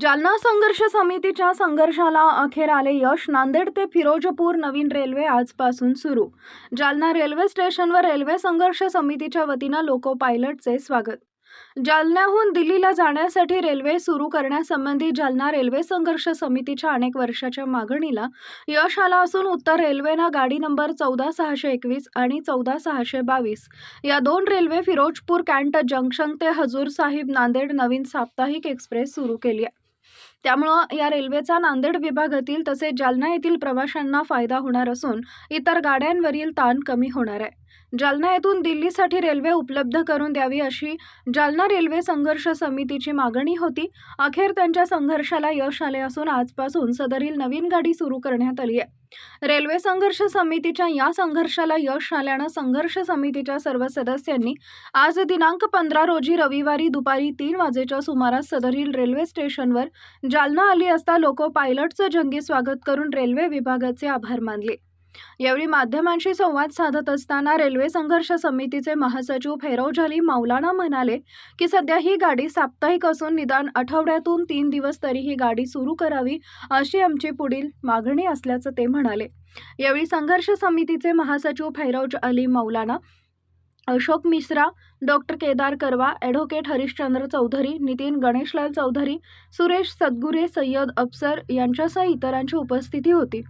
जालना संघर्ष समितीच्या संघर्षाला अखेर आले यश. नांदेड ते फिरोजपूर नवीन रेल्वे आजपासून सुरू. जालना रेल्वे स्टेशनवर रेल्वे संघर्ष समितीच्या वतीनं लोको पायलटचे स्वागत. जालन्याहून दिल्लीला जाण्यासाठी रेल्वे सुरू करण्यासंबंधी जालना रेल्वे संघर्ष समितीच्या अनेक वर्षाच्या मागणीला यश आलं असून उत्तर रेल्वेनं गाडी नंबर चौदा सहाशे एकवीस आणि चौदा सहाशे बावीस या दोन रेल्वे फिरोजपूर कॅन्ट जंक्शन ते हजूर साहिब नांदेड नवीन साप्ताहिक एक्सप्रेस सुरू केली आहे. त्यामुळं या रेल्वेचा नांदेड विभागातील तसेच जालना येथील प्रवाशांना फायदा होणार असून इतर गाड्यांवरील ताण कमी होणार आहे. जालना येथून दिल्लीसाठी रेल्वे उपलब्ध करून द्यावी अशी जालना रेल्वे संघर्ष समितीची मागणी होती. अखेर त्यांच्या संघर्षाला यश आले असून आजपासून सदरील नवीन गाडी सुरू करण्यात आली आहे. रेल्वे संघर्ष समितीच्या या संघर्षाला यश आल्यानं संघर्ष समितीच्या सर्व सदस्यांनी आज दिनांक पंधरा रोजी रविवारी दुपारी तीन वाजेच्या सुमारास सदरील रेल्वे स्टेशनवर जालना आली असता लोको पायलटचं जंगी स्वागत करून रेल्वे विभागाचे आभार मानले. यावेळी माध्यमांशी संवाद साधत असताना रेल्वे संघर्ष समितीचे महासचिव फैरोज अली मौलाना म्हणाले की सध्या ही गाडी साप्ताहिक असून निदान आठवड्यातून तीन दिवस तरी ही गाडी सुरू करावी अशी आमची पुढील मागणी असल्याचं ते म्हणाले. यावेळी संघर्ष समितीचे महासचिव Pharaoh's Ali Maulana Ashok Mishra doctor Kedar Karwa advocate Harishchandra Chaudhari Nitin Ganeshlal Chaudhari Suresh Sadgure Sayyad Afsar यांच्यासह इतरांची उपस्थिती होती.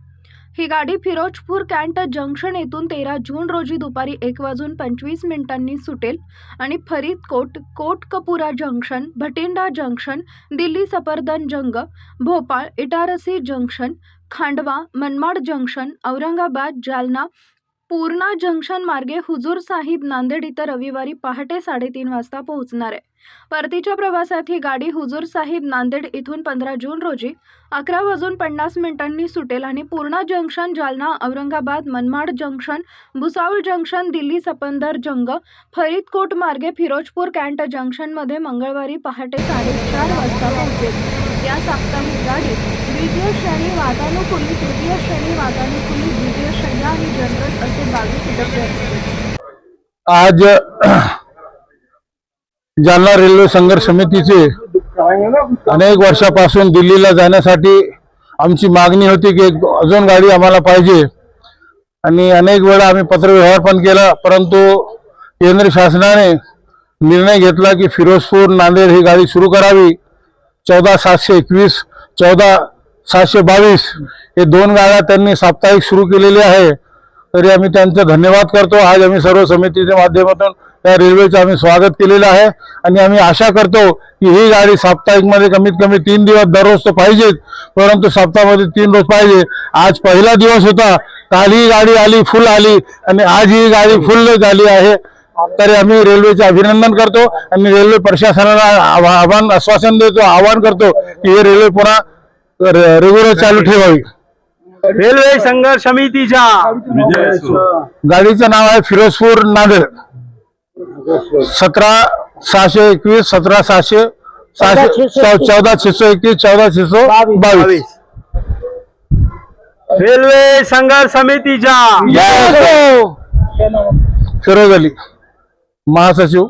ही गाडी फिरोजपूर कॅन्ट जंक्शन येथून तेरा जून रोजी दुपारी एक वाजून पंचवीस मिनिटांनी सुटेल आणि Faridkot Kotkapura junction Bathinda junction Delhi Safdarjung Bhopal Itarsi junction Khandwa Manmad junction Aurangabad Jalna Purna junction मार्गे हुजूर साहिब नांदेड इथं रविवारी पहाटे साडेतीन वाजता पोहोचणार आहे. परतीच्या प्रवासात ही गाडी हुजूर साहिब नांदेड इथून पंधरा जून रोजी अकरा वाजून पन्नास मिनिटांनी सुटेल आणि Purna junction Jalna Aurangabad Manmad junction Bhusawal junction Delhi Safdarjung Faridkot मार्गे फिरोजपूर कॅन्ट जंक्शनमध्ये मंगळवारी पहाटे साडेचार वाजता पोहोचेल. या साप्ताहिक गाडीत द्वितीय श्रेणी वातानुकूलित तृतीय श्रेणी वातानुकूलित द्वितीय श्रेणी आणि जनरल असे बावीस डबे आज जालना रेल्वे संघर्ष समितीचे अनेक वर्षापासून दिल्लीला जाण्यासाठी आमची मागणी होती की एक अजून गाडी आम्हाला पाहिजे. आणि अनेक वेळा आम्ही पत्रव्यवहार पण केला परंतु केंद्र शासनाने निर्णय घेतला की फिरोजपूर नांदेड ही गाडी सुरू करावी. चौदा सातशे एकवीस चौदा सातशे बावीस हे दोन गाड्या त्यांनी साप्ताहिक सुरू केलेली आहे. तरी आम्ही त्यांचं धन्यवाद करतो. आज आम्ही सर्व समितीच्या माध्यमातून त्या रेल्वेचं आम्ही स्वागत केलेलं आहे. आणि आम्ही आशा करतो की ही गाडी साप्ताहिकमध्ये कमीत कमी तीन दिवस दररोज तर पाहिजेच परंतु सप्ताहामध्ये तीन रोज पाहिजे. आज पहिला दिवस होता. काल ही गाडी आली फुल आली आणि आज ही गाडी फुल झाली आहे. तरी आम्ही रेल्वेचे अभिनंदन करतो. आणि रेल्वे प्रशासनाला आव्हान आश्वासन देतो आवाहन करतो की हे रेल्वे पुन्हा रेग्युलर चालू ठेवावी. रेल्वे संघर्ष समितीच्या. गाडीचं नाव आहे फिरोजपूर नांदेड. सतरा सहाशे एकवीस सतरा सहाशे सहाशे चौ- चौदा छेसो एकवीस चौदा छेसो बावीस. रेल्वे संघर्ष समितीच्या. फिरोज अली महासचिव.